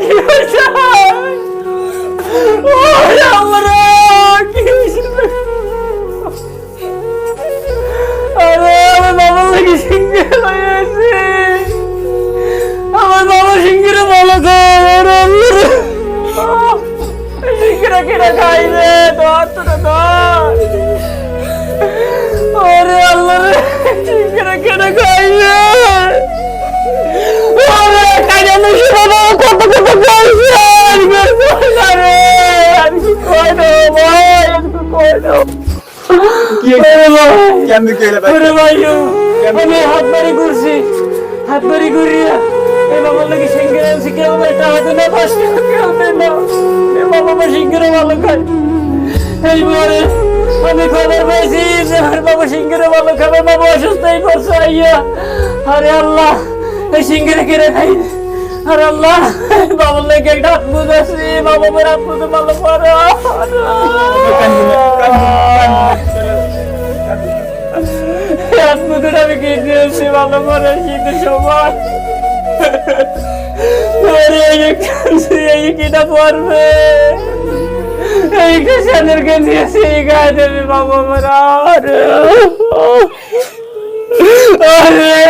কি হয়েছে? আমরা কি আরে আমার বাবা নাকি সিঙ্গে হয়ে আছে আমার বাবা সিঙ্গিরে বলা যায় আরে আমি হাত বাড়ি করছি হাত বাড়ি করিয়া এই বাবার লাগে সিঙ্গের আনছি কেউ আমার একটা এই বাবা আমার সিঙ্গের ভালো খায় এইবারে আমি খবর পাইছি যে আমার বাবা সিঙ্গের ভালো খাবে বাবা অসুস্থ হয়ে পড়ছে আইয়া আরে আল্লাহ এই সিঙ্গের কেড়ে খাই আরে আল্লাহ বাবার লাগে একটা হাত বুঝাচ্ছি, বাবা হাত বুঝে ভালো পারো বুঝে আমি কি দিয়েছি, ভালো করে? শীতের সময়। বাবা আরে।